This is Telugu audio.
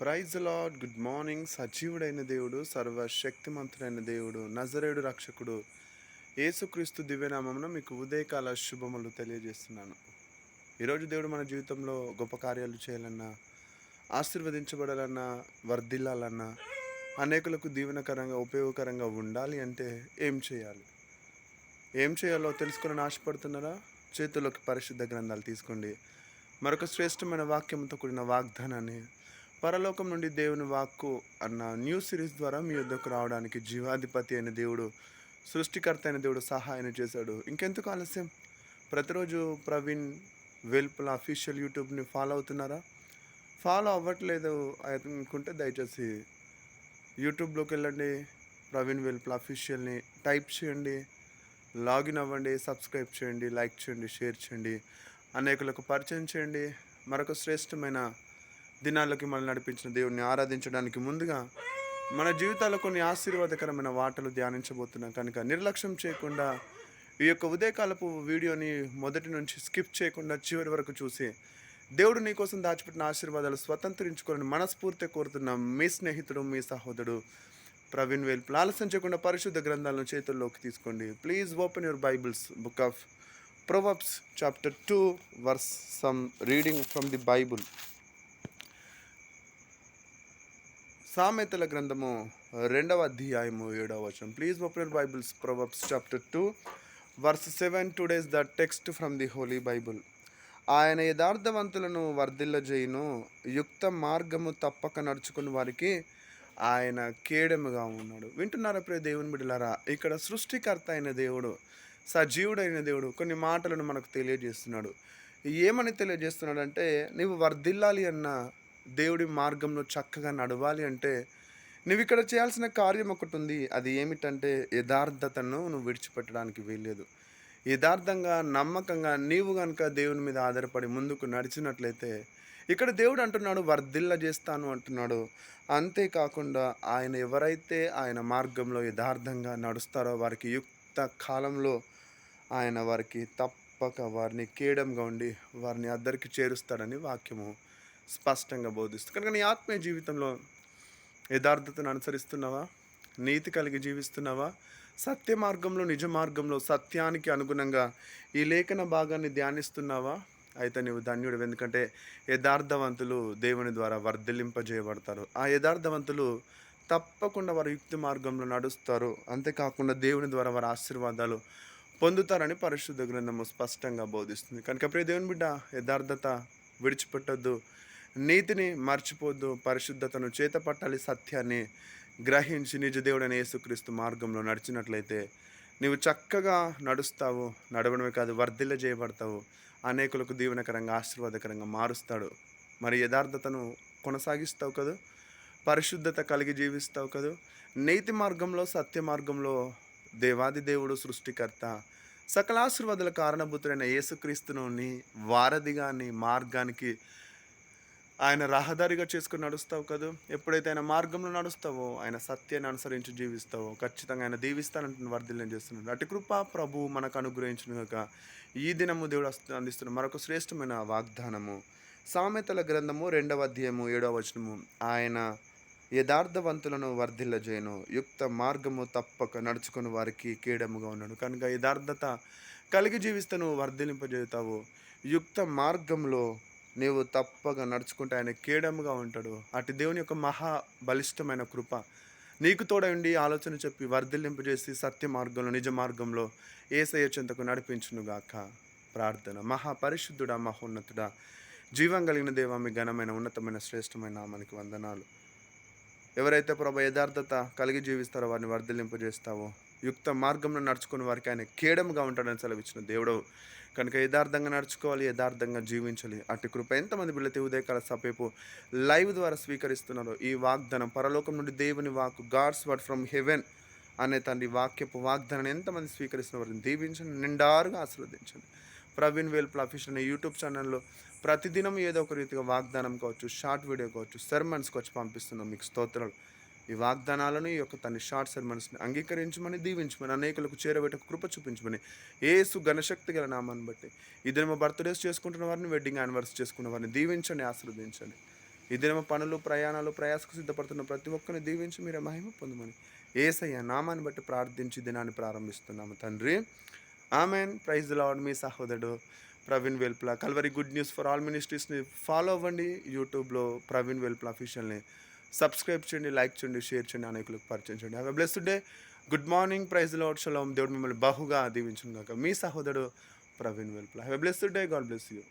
Praise lord good morning. సజీవుడైన దేవుడు సర్వశక్తిమంతుడైన దేవుడు నజరేయుడు రక్షకుడు యేసుక్రీస్తు దివ్యనామమున మీకు ఉదయకాల శుభములు తెలియజేస్తున్నాను. ఈరోజు దేవుడు మన జీవితంలో గొప్ప కార్యాలు చేయాలన్నా ఆశీర్వదించబడాలన్నా వర్ధిల్లాలన్నా అనేకులకు దీవెనకరంగా ఉపయోగకరంగా ఉండాలి అంటే ఏం చేయాలి? ఏం చేయాలో తెలుసుకుని ఆశపడుతున్నారా? చేతుల్లోకి పరిశుద్ధ గ్రంథాలు తీసుకోండి. మరొక శ్రేష్టమైన వాక్యంతో కూడిన వాగ్దానాన్ని పరలోకం నుండి దేవుని వాక్కు అన్న న్యూ సిరీస్ ద్వారా మీ యుద్ధకు రావడానికి జీవాధిపతి అయిన దేవుడు సృష్టికర్త అయిన దేవుడు సహాయం చేశాడు. ఇంకెందుకు ఆలస్యం? ప్రతిరోజు ప్రవీణ్ వెల్పుల అఫీషియల్ యూట్యూబ్ని ఫాలో అవుతున్నారా? ఫాలో అవ్వట్లేదు అనుకుంటే దయచేసి యూట్యూబ్లోకి వెళ్ళండి ప్రవీణ్ వెల్పుల అఫీషియల్ని టైప్ చేయండి లాగిన్ అవ్వండి సబ్స్క్రైబ్ చేయండి లైక్ చేయండి షేర్ చేయండి అనేకులకు పరిచయం చేయండి. మరొక శ్రేష్టమైన దినాల్లోకి మనల్ని నడిపించిన దేవుడిని ఆరాధించడానికి ముందుగా మన జీవితాల్లో కొన్ని ఆశీర్వాదకరమైన వాటలు ధ్యానించబోతున్నాం. కనుక నిర్లక్ష్యం చేయకుండా ఈ యొక్క ఉదయకాలపు వీడియోని మొదటి నుంచి స్కిప్ చేయకుండా చివరి వరకు చూసి దేవుడు నీ కోసం దాచిపెట్టిన ఆశీర్వాదాలు స్వతంత్రించుకోవాలని మనస్ఫూర్తి కోరుతున్న. మీ స్నేహితుడు మీ సహోదరుడు ప్రవీణ్ వేల్. ఆలస్యం చేయకుండా పరిశుద్ధ గ్రంథాలను చేతుల్లోకి తీసుకోండి. Please open your Bibles book of Proverbs chapter two verse some reading from the Bible సామెతల గ్రంథము రెండవ అధ్యాయము ఏడవ వచనం. Please open Bibles Proverbs chapter two verse seven today's the text from the holy Bible ఆయన యథార్థవంతులను వర్ధిల్లజేయును యుక్త మార్గము తప్పక నడుచుకుని వారికి ఆయన కేడముగా ఉన్నాడు. వింటున్నారా ప్రే దేవుని బిడ్డలారా? ఇక్కడ సృష్టికర్త అయిన దేవుడు సజీవుడైన దేవుడు కొన్ని మాటలను మనకు తెలియజేస్తున్నాడు. ఏమని తెలియజేస్తున్నాడంటే నీవు వర్ధిల్లాలి అన్న దేవుడి మార్గంలో చక్కగా నడవాలి అంటే నువ్వు ఇక్కడ చేయాల్సిన కార్యం ఒకటి ఉంది. అది ఏమిటంటే యథార్థతను నువ్వు విడిచిపెట్టడానికి వీల్లేదు. యథార్థంగా నమ్మకంగా నీవు కనుక దేవుని మీద ఆధారపడి ముందుకు నడిచినట్లయితే ఇక్కడ దేవుడు అంటున్నాడు వర్ధిల్ల చేస్తాను అంటున్నాడు. అంతేకాకుండా ఆయన ఎవరైతే ఆయన మార్గంలో యథార్థంగా నడుస్తారో వారికి యుక్త కాలంలో ఆయన వారికి తప్పక వారిని కీడంగా ఉండి వారిని అద్దరికి చేరుస్తాడని వాక్యము. స్పష్టంగా బోధిస్తుంది కనుక నీ ఆత్మీయ జీవితంలో యథార్థతను అనుసరిస్తున్నావా? నీతి కలిగి జీవిస్తున్నావా? సత్య మార్గంలో నిజ మార్గంలో సత్యానికి అనుగుణంగా ఈ లేఖన భాగాన్ని ధ్యానిస్తున్నావా? అయితే నీవు ధన్యుడు ఎందుకంటే యథార్థవంతులు దేవుని ద్వారా వర్ధలింపజేయబడతారు ఆ యథార్థవంతులు తప్పకుండా వారు యుక్తి మార్గంలో నడుస్తారు. అంతేకాకుండా దేవుని ద్వారా వారి ఆశీర్వాదాలు పొందుతారని పరిశుద్ధ గ్రంథము స్పష్టంగా బోధిస్తుంది. కనుక ప్రియ దేవుని బిడ్డ యథార్థత విడిచిపెట్టద్దు. నీతిని మర్చిపోద్దు పరిశుద్ధతను చేతపట్టాలి సత్యాన్ని గ్రహించి నిజ దేవుడైన యేసుక్రీస్తు మార్గంలో నడిచినట్లయితే నీవు చక్కగా నడుస్తావు నడవడమే కాదు వర్ధిల్ల చేయబడతావు అనేకులకు దీవెనకరంగా ఆశీర్వాదకరంగా మారుస్తాడు. మరి యథార్థతను కొనసాగిస్తావు కదా? పరిశుద్ధత కలిగి జీవిస్తావు కదా? నీతి మార్గంలో సత్య మార్గంలో దేవాది దేవుడు సృష్టికర్త సకల ఆశీర్వాదాల కారణభూతుడైన యేసుక్రీస్తును నీ వారధిగా నీ మార్గానికి ఆయన రహదారిగా చేసుకుని నడుస్తావు కదా? ఎప్పుడైతే ఆయన మార్గంలో నడుస్తావో ఆయన సత్యాన్ని అనుసరించి జీవిస్తావో ఖచ్చితంగా ఆయన దీవిస్తానంటున్న వర్ధిల్యం చేస్తున్నాడు. అటు కృప ప్రభు మనకు అనుగ్రహించిన కనుక ఈ దినము దేవుడు అందిస్తున్న మరొక శ్రేష్టమైన వాగ్దానము. సామెతల గ్రంథము రెండవ అధ్యాయము ఏడవ వచనము. ఆయన యథార్థవంతులను వర్ధిల్లజేయను. యుక్త మార్గము తప్పక నడుచుకుని వారికి కీడముగా ఉన్నాడు. కనుక యథార్థత కలిగి జీవిస్తే నువ్వు వర్ధిలింపజేస్తావు యుక్త మార్గంలో నీవు తప్పగా నడుచుకుంటే ఆయన కేడముగా ఉంటాడు. అటు దేవుని యొక్క మహా బలిష్టమైన కృప. నీకు తోడండి ఉండి ఆలోచన చెప్పి వర్ధిల్లింపజేసి సత్య మార్గంలో నిజ మార్గంలో ఏసయ్య చెంతకు నడిపించునుగాక ప్రార్థన. మహాపరిశుద్ధుడా మహోన్నతుడా. జీవం కలిగిన దేవ మీ ఘనమైన ఉన్నతమైన శ్రేష్టమైన మనకి వందనాలు. ఎవరైతే ప్రభ యథార్థత కలిగి జీవిస్తారో వారిని వర్ధిల్లింపజేస్తావో యుక్త మార్గంలో నడుచుకుని వారికి ఆయన కేడముగా ఉంటాడని సెలవిచ్చిన దేవుడు కనుక యథార్థంగా నడుచుకోవాలి యథార్థంగా జీవించాలి. అటు కృప ఎంతమంది బిళ్ళతే ఉదయకాల సపేపు లైవ్ ద్వారా స్వీకరిస్తున్నారో ఈ వాగ్దానం పరలోకం నుండి దేవుని వాక్ గాడ్స్ వర్డ్ ఫ్రమ్ హెవెన్ అనే తండ్రి వాక్యపు వాగ్దానాన్ని ఎంతమంది స్వీకరిస్తున్న వారిని దీవించండి నిండారుగా ఆశీర్వదించండి. ప్రవీణ్ వేల్పుల అఫీషియల్ అనే యూట్యూబ్ ఛానల్లో ప్రతిదినం ఏదో ఒక రీతిగా వాగ్దానం కావచ్చు షార్ట్ వీడియో కావచ్చు సెర్మన్స్ వచ్చి పంపిస్తున్నాం మీకు స్తోత్రాలు. ఈ వాగ్దానాలను ఈ యొక్క తన షార్ట్ సెర్మన్స్ని అంగీకరించమని దీవించమని అనేకులకు చేరవేటకు కృప చూపించమని ఏసు ఘనశక్తి గల నామాన్ని బట్టి ఇద్దరు మా బర్త్డేస్ చేసుకుంటున్న వారిని వెడ్డింగ్ యానివర్సరీ చేసుకున్న వారిని దీవించండి ఆశీర్వదించండి. ఈ దినమ పనులు ప్రయాణాలు ప్రయాసకు సిద్ధపడుతున్న ప్రతి ఒక్కరిని దీవించి మీరు మహిమ పొందమని ఏసయ్య నామాన్ని బట్టి ప్రార్థించి దినాన్ని ప్రారంభిస్తున్నాము తండ్రి. ఆమెన్. ప్రైజ్ లార్డ్ మీ సహోదరుడు Praveen Velpla. Calvary good news for all మినిస్ట్రీస్ని follow అవ్వండి. యూట్యూబ్లో ప్రవీణ్ వెల్ప్లా అఫీషియల్ని సబ్స్క్రైబ్ చేయండి లైక్ చేయండి షేర్ చేయండి అనేకులకు పరిచయం చేయండి. అవి bless day good morning praise Lord shalom దేవుడు మిమ్మల్ని బహుగా దీవించుగాక మీ సహోదరుడు Praveen Velpla. Have bless day God bless you